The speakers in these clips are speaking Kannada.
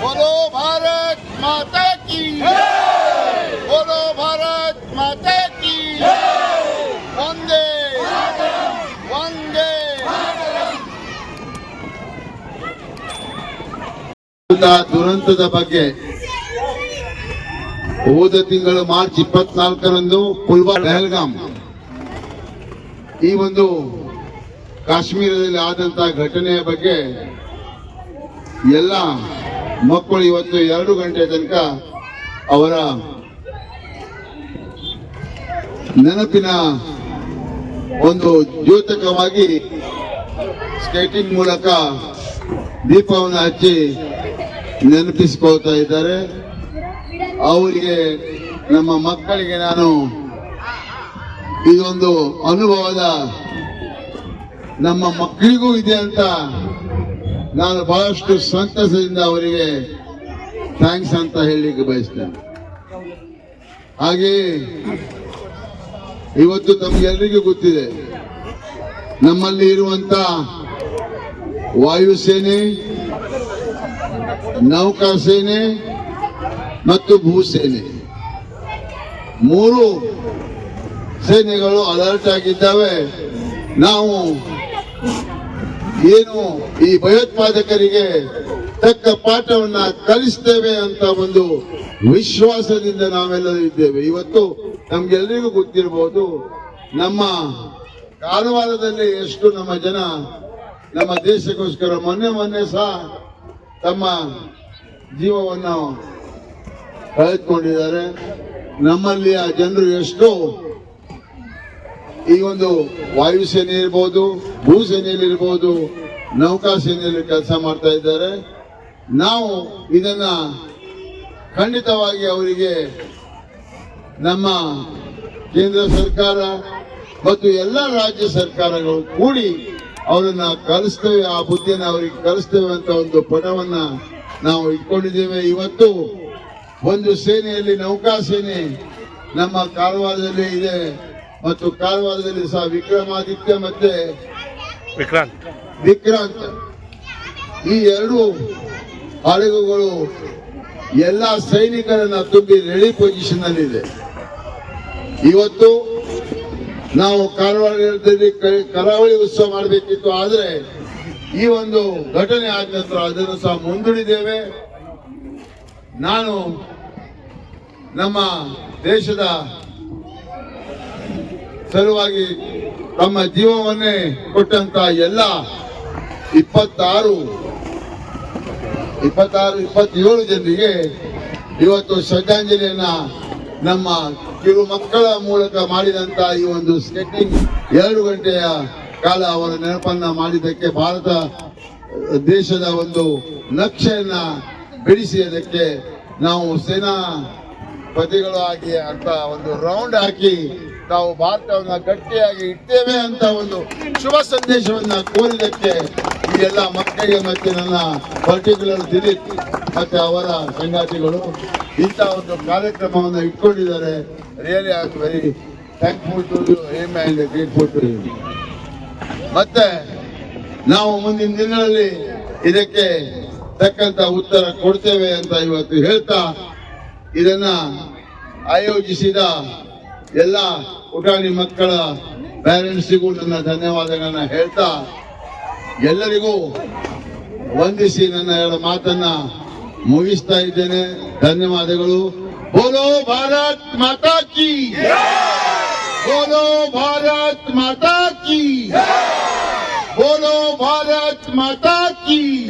बोलो भारत माता की बोलो भारत माता की वंदे ದುರಂತದ ಬಗ್ಗೆ ಹೋದ ತಿಂಗಳು ಮಾರ್ಚ್ ಇಪ್ಪತ್ನಾಲ್ಕರಂದು ಪುಲ್ವಾ ಪಹಲ್ಗಾಮ್ ಈ ಒಂದು ಕಾಶ್ಮೀರದಲ್ಲಿ ಆದಂತಹ ಘಟನೆಯ ಬಗ್ಗೆ ಎಲ್ಲ ಮಕ್ಕಳು ಇವತ್ತು ಎರಡು ಗಂಟೆ ತನಕ ಅವರ ನೆನಪಿನ ಒಂದು ದ್ಯೋತಕವಾಗಿ ಸ್ಕೇಟಿಂಗ್ ಮೂಲಕ ದೀಪವನ್ನು ಹಚ್ಚಿ ನೆನಪಿಸಿಕೊಳ್ತಾ ಇದ್ದಾರೆ. ಅವರಿಗೆ ನಮ್ಮ ಮಕ್ಕಳಿಗೆ ನಾನು ಇದೊಂದು ಅನುಭವದ ನಮ್ಮ ಮಕ್ಕಳಿಗೂ ಇದೆ ಅಂತ ನಾನು ಬಹಳಷ್ಟು ಸಂತಸದಿಂದ ಅವರಿಗೆ ಥ್ಯಾಂಕ್ಸ್ ಅಂತ ಹೇಳಲಿಕ್ಕೆ ಬಯಸ್ತೇನೆ. ಹಾಗೆ ಇವತ್ತು ತಮಗೆಲ್ಲರಿಗೂ ಗೊತ್ತಿದೆ, ನಮ್ಮಲ್ಲಿ ಇರುವಂತ ವಾಯುಸೇನೆ ನೌಕಾಸೇನೆ ಮತ್ತು ಭೂಸೇನೆ. ಮೂರು ಸೇನೆಗಳು ಅಲರ್ಟ್ ಆಗಿದ್ದಾವೆ. ನಾವು ಏನು ಈ ಭಯೋತ್ಪಾದಕರಿಗೆ ತಕ್ಕ ಪಾಠವನ್ನ ಕಲಿಸ್ತೇವೆ ಅಂತ ಒಂದು ವಿಶ್ವಾಸದಿಂದ ನಾವೆಲ್ಲರೂ ಇದ್ದೇವೆ. ಇವತ್ತು ನಮ್ಗೆಲ್ಲರಿಗೂ ಗೊತ್ತಿರಬಹುದು, ನಮ್ಮ ಕಾರವಾರದಲ್ಲಿ ಎಷ್ಟು ನಮ್ಮ ಜನ ನಮ್ಮ ದೇಶಕ್ಕೋಸ್ಕರ ಮೊನ್ನೆ ಮೊನ್ನೆ ಸಹ ತಮ್ಮ ಜೀವವನ್ನು ಕಳೆದುಕೊಂಡಿದ್ದಾರೆ. ಆ ಜನರು ಎಷ್ಟು ಈ ಒಂದು ವಾಯುಸೇನೆ ಇರ್ಬೋದು ಭೂಸೇನೆಯಲ್ಲಿ ಇರ್ಬೋದು, ನೌಕಾಸೇನೆಯಲ್ಲಿ ಕೆಲಸ ಮಾಡ್ತಾ ಇದ್ದಾರೆ. ನಾವು ಇದನ್ನ ಖಂಡಿತವಾಗಿ ಅವರಿಗೆ ನಮ್ಮ ಕೇಂದ್ರ ಸರ್ಕಾರ ಮತ್ತು ಎಲ್ಲ ರಾಜ್ಯ ಸರ್ಕಾರಗಳು ಕೂಡಿ ಅವರನ್ನ ಕಲಿಸ್ತೇವೆ ಆ ಬುದ್ಧಿಯನ್ನು ಅವರಿಗೆ ಕಲಿಸ್ತೇವೆ ಅಂತ ಒಂದು ಪಣವನ್ನ ನಾವು ಇಟ್ಕೊಂಡಿದ್ದೇವೆ. ಇವತ್ತು ಒಂದು ಸೇನೆಯಲ್ಲಿ ನೌಕಾ ಸೇನೆ ನಮ್ಮ ಕಾರವಾರದಲ್ಲಿ ಇದೆ ಮತ್ತು ಕಾರವಾರದಲ್ಲಿ ಸಹ ವಿಕ್ರಮಾದಿತ್ಯ ಮತ್ತೆ ವಿಕ್ರಾಂತ್. ವಿಕ್ರಾಂತ್. ಈ ಎರಡು ಹಡಗುಗಳು ಎಲ್ಲ ಸೈನಿಕರನ್ನ ತುಂಬಿ ರೆಡಿ ಪೊಸಿಷನ್ ಅಲ್ಲಿ ಇದೆ. ಇವತ್ತು ನಾವು ಕಾರವಾರದಲ್ಲಿ ಕರಾವಳಿ ಉತ್ಸವ ಮಾಡಬೇಕಿತ್ತು, ಆದರೆ ಈ ಒಂದು ಘಟನೆ ಆದ ನಂತರ ಅದನ್ನು ಸಹ ಮುಂದೂಡಿದ್ದೇವೆ. ನಾನು ನಮ್ಮ ದೇಶದ ಸಲುವಾಗಿ ತಮ್ಮ ಜೀವವನ್ನೇ ಕೊಟ್ಟಂತ ಎಲ್ಲ ಇಪ್ಪತ್ತಾರು ಇಪ್ಪತ್ತಾರು, ಇಪ್ಪತ್ತೇಳು ಜನರಿಗೆ ಇವತ್ತು ಶ್ರದ್ಧಾಂಜಲಿಯನ್ನ ನಮ್ಮ ಕಿರು ಮಕ್ಕಳ ಮೂಲಕ ಮಾಡಿದಂತ ಈ ಒಂದು ಸ್ಕೆಟಿಂಗ್ ಎರಡು ಗಂಟೆಯ ಕಾಲ ಅವರ ನೆನಪನ್ನ ಮಾಡಿದ್ದಕ್ಕೆ ಭಾರತ, ದೇಶದ ಒಂದು ನಕ್ಷೆಯನ್ನ ಬಿಡಿಸಿದ್ದಕ್ಕೆ ನಾವು ಸೇನಾ ಪತಿಗಳು ಆಗಿ ಅಂತ ಒಂದು ರೌಂಡ್ ಹಾಕಿ ನಾವು ಭಾರತವನ್ನ ಗಟ್ಟಿಯಾಗಿ ಇಟ್ಟೇವೆ ಅಂತ ಒಂದು ಶುಭ ಸಂದೇಶವನ್ನ ಕೋರಿದಕ್ಕೆ ಈ ಎಲ್ಲ ಮಕ್ಕಳಿಗೆ ಮತ್ತೆ ನನ್ನ ಪರ್ಟಿಕ್ಯುಲರ್ ದಿಲೀಪ್ ಮತ್ತೆ ಅವರ ಸಂಗಾತಿಗಳು. ಇಂಥ ಒಂದು ಕಾರ್ಯಕ್ರಮವನ್ನು ಇಟ್ಕೊಂಡಿದ್ದಾರೆ. Really I very thankful to you am and grateful to you ಮತ್ತೆ, ನಾವು ಮುಂದಿನ ದಿನಗಳಲ್ಲಿ ಇದಕ್ಕೆ ತಕ್ಕಂತ ಉತ್ತರ ಕೊಡ್ತೇವೆ ಅಂತ ಇವತ್ತು ಹೇಳ್ತಾ, ಇದನ್ನ ಆಯೋಜಿಸಿದ ಎಲ್ಲ ಪುಟಾಣಿ ಮಕ್ಕಳ ಪ್ಯಾರೆಂಟ್ಸಿಗೂ ನನ್ನ ಧನ್ಯವಾದಗಳನ್ನ ಹೇಳ್ತಾ, ಎಲ್ಲರಿಗೂ ವಂದಿಸಿ ನನ್ನ ಎರಡು ಮಾತನ್ನ ಮುಗಿಸ್ತಾ ಇದ್ದೇನೆ. ಧನ್ಯವಾದಗಳು. ಬೋಲೋ ಭಾರತ್ ಮಾತಾ ಕಿ. ಬೋಲೋ ಭಾರತ್ ಮಾತಾ ಕಿ. ಬೋಲೋ ಭಾರತ್ ಮಾತಾ ಕಿ.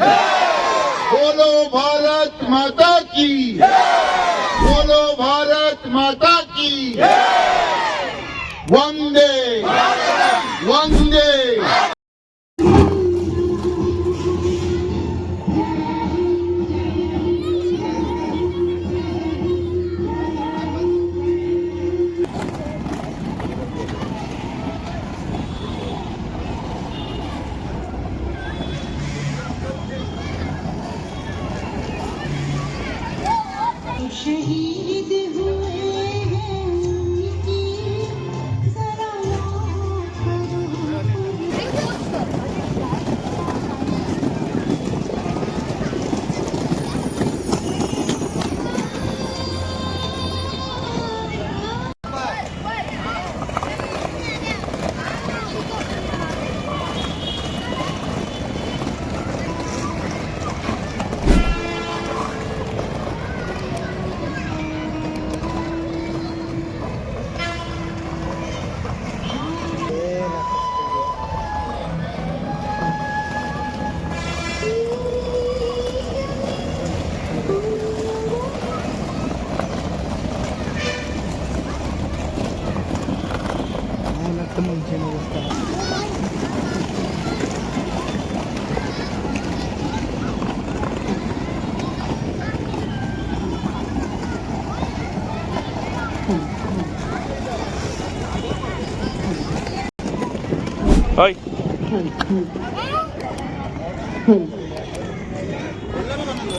ಬೋಲೋ ಭಾರತ್ ಮಾತಾ ಕಿ. ಬೋಲೋ ಭಾರತ್ ಮಾತಾ ಕಿ. ಒಂದೇ ಒಂದೇ మొత్తం ఉంచేమో చూస్తాను Hi.